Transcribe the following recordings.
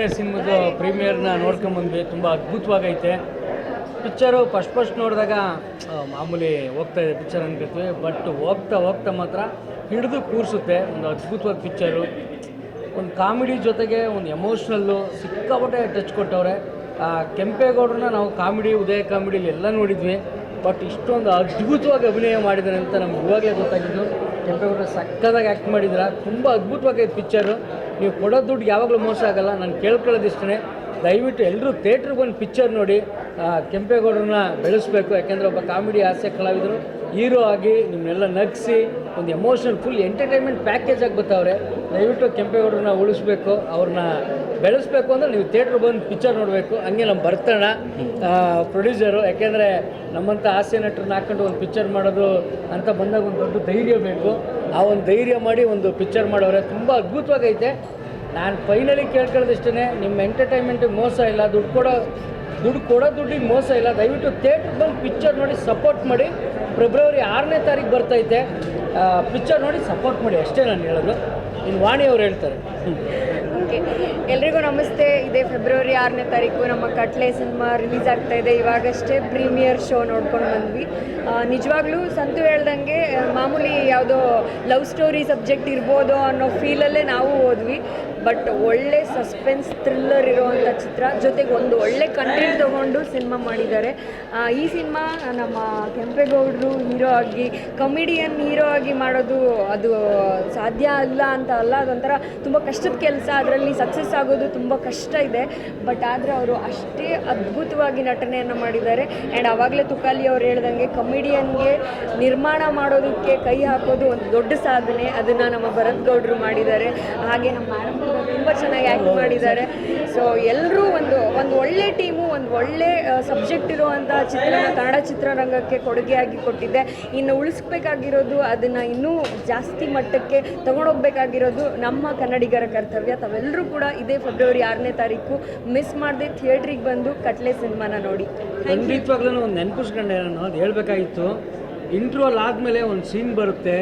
ಕಟ್ಲೆ ಸಿನಿಮಾದ ಪ್ರೀಮಿಯರ್ನ ನೋಡ್ಕೊಂಬಂದ್ವಿ. ತುಂಬ ಅದ್ಭುತವಾಗೈತೆ. Picture first first ನೋಡಿದಾಗ ಮಾಮೂಲಿ ಹೋಗ್ತಾ ಇದೆ ಪಿಕ್ಚರ್ ಅನ್ಕೋತೀವಿ ಬಟ್ ಹೋಗ್ತಾ ಹೋಗ್ತಾ ಮಾತ್ರ ಹಿಡಿದು ಕೂರಿಸುತ್ತೆ. ಒಂದು ಅದ್ಭುತವಾದ ಪಿಕ್ಚರು. ಒಂದು ಕಾಮಿಡಿ ಜೊತೆಗೆ ಒಂದು ಎಮೋಷ್ನಲ್ಲು ಸಿಕ್ಕಾಪಟ್ಟೆ ಟಚ್ ಕೊಟ್ಟವ್ರೆ. ಕೆಂಪೇಗೌಡರನ್ನ ನಾವು ಕಾಮಿಡಿ, ಉದಯ ಕಾಮಿಡಿಲಿ ಎಲ್ಲ ನೋಡಿದ್ವಿ. ಬಟ್ ಇಷ್ಟೊಂದು ಅದ್ಭುತವಾಗಿ ಅಭಿನಯ ಮಾಡಿದ್ದಾರೆ ಅಂತ ನಮ್ಗೆ ಇವಾಗಲೇ ಗೊತ್ತಾಗಿದ್ದು. ಕೆಂಪೇಗೌಡರು ಸಕ್ಕದಾಗಿ ಆ್ಯಕ್ಟ್ ಮಾಡಿದ್ರೆ. ತುಂಬ ಅದ್ಭುತವಾಗೈತೆ ಪಿಕ್ಚರು. ನೀವು ಕೊಡೋ ದುಡ್ಡು ಯಾವಾಗಲೂ ಮೋಸ ಆಗಲ್ಲ. ನಾನು ಕೇಳ್ಕೊಳ್ಳೋದಿಷ್ಟೇ ದಯವಿಟ್ಟು ಎಲ್ಲರೂ ಥಿಯೇಟ್ರಿಗೆ ಬಂದು ಪಿಕ್ಚರ್ ನೋಡಿ. ಕೆಂಪೇಗೌಡರನ್ನ ಬೆಳೆಸಬೇಕು. ಯಾಕೆಂದರೆ ಒಬ್ಬ ಕಾಮಿಡಿ ಹಾಸ್ಯ ಕಲಾವಿದರು. ಹೀರೋ ಆಗಿ ನಿಮ್ಮನ್ನೆಲ್ಲ ನಗಿಸಿ, ಒಂದು ಎಮೋಷನಲ್ ಫುಲ್ ಎಂಟರ್ಟೈನ್ಮೆಂಟ್ ಪ್ಯಾಕೇಜ್ ಆಗಿ ಬರ್ತಾವ್ರೆ ದಯವಿಟ್ಟು ಕೆಂಪೇಗೌಡರನ್ನ ಉಳಿಸ್ಬೇಕು. ಅವ್ರನ್ನ ಬೆಳೆಸ್ಬೇಕು ಅಂದರೆ ನೀವು ಥಿಯೇಟ್ರ್ ಬಂದು ಪಿಕ್ಚರ್ ನೋಡಬೇಕು. ಹಂಗೆ ನಮ್ಮ ಬರ್ತಣ್ಣ ಪ್ರೊಡ್ಯೂಸರು ಯಾಕೆಂದರೆ ನಮ್ಮಂಥ ಹಾಸ್ಯ ನಟರನ್ನ ಹಾಕ್ಕೊಂಡು ಒಂದು ಪಿಕ್ಚರ್ ಮಾಡೋದು ಅಂತ ಬಂದಾಗ ಒಂದು ದೊಡ್ಡ ಧೈರ್ಯ ಬೇಕು. ಆ ಒಂದು ಧೈರ್ಯ ಮಾಡಿ ಒಂದು ಪಿಕ್ಚರ್ ಮಾಡೋರೆ ತುಂಬ ಅದ್ಭುತವಾಗೈತೆ. ನಾನು ಫೈನಲಿ ಕೇಳ್ಕೊಳ್ಳೋದಿಷ್ಟೇ ನಿಮ್ಮ ಎಂಟರ್ಟೈನ್ಮೆಂಟಿಗೆ ಮೋಸ ಇಲ್ಲ ದುಡ್ಡು ಕೊಡೋ ದುಡ್ಡು ಕೊಡೋ ದುಡ್ಡಿಗೆ ಮೋಸ ಇಲ್ಲ. ದಯವಿಟ್ಟು ಥಿಯೇಟ್ರ್ ಬಂದು ಪಿಕ್ಚರ್ ನೋಡಿ ಸಪೋರ್ಟ್ ಮಾಡಿ. ಫೆಬ್ರವರಿ ಆರನೇ ತಾರೀಕು ಬರ್ತೈತೆ ಪಿಕ್ಚರ್ ನೋಡಿ ಸಪೋರ್ಟ್ ಮಾಡಿ. ಅಷ್ಟೇ ನಾನು ಹೇಳೋದು. ಇನ್ನು ವಾಣಿ ಅವ್ರು ಹೇಳ್ತಾರೆ. ಎಲ್ರಿಗೂ ನಮಸ್ತೆ. ಇದೇ ಫೆಬ್ರವರಿ ಆರನೇ ತಾರೀಕು ನಮ್ಮ ಕಟ್ಲೆ ಸಿನಿಮಾ ರಿಲೀಸ್ ಆಗ್ತಾ ಇದೆ. ಇವಾಗಷ್ಟೇ ಪ್ರೀಮಿಯರ್ ಶೋ ನೋಡ್ಕೊಂಡು ಬಂದ್ವಿ. ನಿಜವಾಗ್ಲೂ ಸಂತು ಹೇಳ್ದಂಗೆ ಮಾಮೂಲಿ ಯಾವುದೋ ಲವ್ ಸ್ಟೋರಿ ಸಬ್ಜೆಕ್ಟ್ ಇರ್ಬೋದು ಅನ್ನೋ ಫೀಲಲ್ಲೇ ನಾವು ಹೋದ್ವಿ. ಬಟ್ ಒಳ್ಳೆ ಸಸ್ಪೆನ್ಸ್ ಥ್ರಿಲ್ಲರ್ ಇರುವಂಥ ಚಿತ್ರ. ಜೊತೆಗೆ ಒಂದು ಒಳ್ಳೆ ಕಂಟೆಂಟ್ ತೊಗೊಂಡು ಸಿನಿಮಾ ಮಾಡಿದ್ದಾರೆ. ಈ ಸಿನಿಮಾ ನಮ್ಮ ಕೆಂಪೇಗೌಡರು ಹೀರೋ ಆಗಿ ಕಮಿಡಿಯನ್ ಹೀರೋ ಆಗಿ ಮಾಡೋದು ಅದು ಸಾಧ್ಯ ಅಲ್ಲ ಅಂತ ಅಲ್ಲ, ಅದೊಂಥರ ತುಂಬ ಕಷ್ಟದ ಕೆಲಸ. ಅದರಲ್ಲಿ ಸಕ್ಸಸ್ ಆಗೋದು ತುಂಬ ಕಷ್ಟ ಇದೆ. ಬಟ್ ಆದರೆ ಅವರು ಅಷ್ಟೇ ಅದ್ಭುತವಾಗಿ ನಟನೆಯನ್ನು ಮಾಡಿದ್ದಾರೆ. ಆ್ಯಂಡ್ ಆವಾಗಲೇ ತುಕಾಲಿ ಅವ್ರು ಹೇಳ್ದಂಗೆ ಕಮಿಡಿಯನ್ಗೆ ನಿರ್ಮಾಣ ಮಾಡೋದಕ್ಕೆ ಕೈ ಹಾಕೋದು ಒಂದು ದೊಡ್ಡ ಸಾಧನೆ. ಅದನ್ನು ನಮ್ಮ ಭರತ್ ಗೌಡರು ಮಾಡಿದ್ದಾರೆ. ಹಾಗೆ ನಮ್ಮ ಕೂಡ ತುಂಬ ಚೆನ್ನಾಗಿ ಆ್ಯಕ್ಟ್ ಮಾಡಿದ್ದಾರೆ. ಸೊ ಎಲ್ಲರೂ ಒಂದು ಒಂದು ಒಳ್ಳೆ ಟೀಮು ಒಂದು ಒಳ್ಳೆ ಸಬ್ಜೆಕ್ಟ್ ಇರುವಂಥ ಚಿತ್ರ ಕನ್ನಡ ಚಿತ್ರರಂಗಕ್ಕೆ ಕೊಡುಗೆಯಾಗಿ ಕೊಟ್ಟಿದ್ದೆ ಇನ್ನು ಉಳಿಸ್ಬೇಕಾಗಿರೋದು ಅದನ್ನು ಇನ್ನೂ ಜಾಸ್ತಿ ಮಟ್ಟಕ್ಕೆ ತಗೊಂಡೋಗ್ಬೇಕಾಗಿರೋದು ನಮ್ಮ ಕನ್ನಡಿಗರ ಕರ್ತವ್ಯ. ತಾವೆಲ್ಲರೂ ಕೂಡ ಇದೇ ಫೆಬ್ರವರಿ ಆರನೇ ತಾರೀಕು ಮಿಸ್ ಮಾಡದೆ ಥಿಯೇಟ್ರಿಗೆ ಬಂದು ಕಟ್ಲೆ ಸಿನಿಮಾನ ನೋಡಿ. ಖಂಡಿತವಾಗ್ಲೂ ಒಂದು ನೆನಪಿಸ್ಕೊಂಡೆ ನಾನು, ಅದು ಹೇಳಬೇಕಾಗಿತ್ತು. ಇಂಟ್ರೋಲ್ ಆದಮೇಲೆ ಒಂದು ಸೀನ್ ಬರುತ್ತೆ.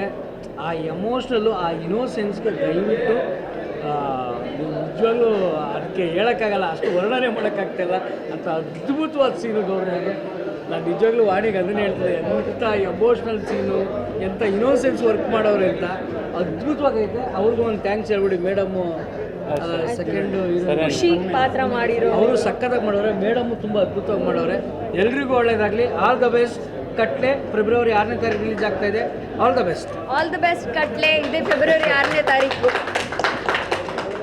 ಆ ಎಮೋಷ್ನಲ್ಲು ಆ ಇನೋಸೆನ್ಸ್ಗೆ ದಯವಿಟ್ಟು ನಿಜವಾಗ್ಲೂ ಅದಕ್ಕೆ ಹೇಳೋಕ್ಕಾಗಲ್ಲ ಅಷ್ಟು ವರ್ಣನೆ ಮಾಡೋಕ್ಕಾಗ್ತಾಯಿಲ್ಲ ಅಂತ ಅದ್ಭುತವಾದ ಸೀನು ಗೌರವ ಅದು ನಾನು ನಿಜವಾಗ್ಲೂ ವಾಣಿಗೆ ಅದನ್ನೇ ಹೇಳ್ತದೆ ಎಂಥ ಎಮೋಷ್ನಲ್ ಸೀನು ಎಂಥ ಇನೋಸೆನ್ಸ್ ವರ್ಕ್ ಮಾಡೋರು ಅಂತ. ಅದ್ಭುತವಾಗೈತೆ. ಅವ್ರಿಗೂ ಒಂದು ಥ್ಯಾಂಕ್ಸ್ ಹೇಳ್ಬಿಡಿ ಮೇಡಮ್ಮು ಸೆಕೆಂಡು ಪಾತ್ರ ಮಾಡಿರೋ ಅವರು ಸಕ್ಕತ್ತಾಗಿ ಮಾಡೋರೆ. ಮೇಡಮು ತುಂಬ ಅದ್ಭುತವಾಗಿ ಮಾಡೋರೆ. ಎಲ್ರಿಗೂ ಒಳ್ಳೇದಾಗಲಿ. All the best Katle February ಆರನೇ ತಾರೀಕು ರಿಲೀಸ್ ಆಗ್ತಾ ಇದೆ. All the best all the best Katle. ಇದೆ ಫೆಬ್ರವರಿ ಆರನೇ ತಾರೀಕು